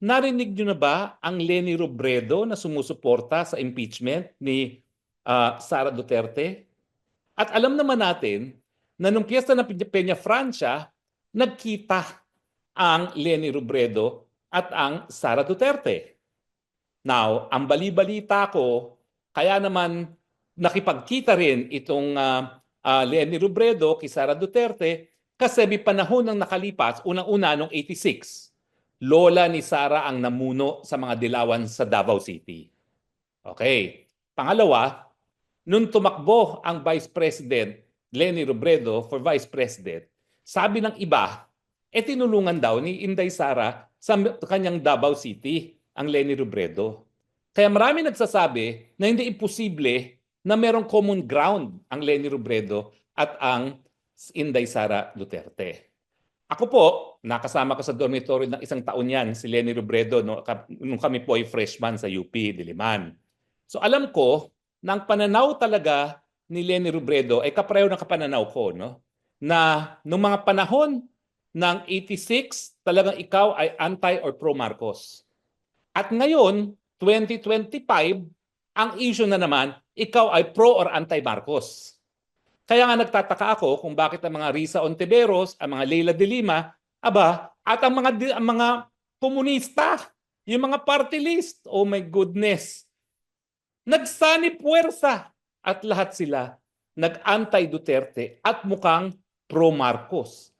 narinig nyo na ba ang Leni Robredo na sumusuporta sa impeachment ni ah, Sara Duterte? At alam naman natin na nung piyesta ng Peña Francia, nagkita ang Leni Robredo at ang Sara Duterte. Now, ang bali-balita ko, kaya naman nakipagkita rin itong ah, ah, Leni Robredo kay Sara Duterte kasi may panahon ng nakalipas, unang-una nung 86, lola ni Sara ang namuno sa mga dilawan sa Davao City. Okay. Pangalawa, nung tumakbo ang Vice President Leni Robredo for Vice President, sabi ng iba, eh tinulungan daw ni Inday Sara sa kanyang Davao City, ang Leni Robredo. Kaya marami nagsasabi na hindi imposible na merong common ground ang Leni Robredo at ang Inday Sara Duterte. Ako po, nakasama ko sa dormitory ng isang taon yan, si Lenny Robredo, no, nung kami po ay freshman sa UP, Diliman. So alam ko, na ang pananaw talaga ni Lenny Robredo ay kapareho ng kapananaw ko, no? Na nung mga panahon ng 86, talagang ikaw ay anti or pro Marcos. At ngayon, 2025, ang issue na naman, ikaw ay pro or anti Marcos. Kaya nga nagtataka ako kung bakit ang mga Risa Ontiveros, ang mga Leila de Lima, aba, at ang mga ang mga komunista, yung mga party list, oh my goodness. Nagsani puwersa at lahat sila nag-anti Duterte at mukhang pro Marcos.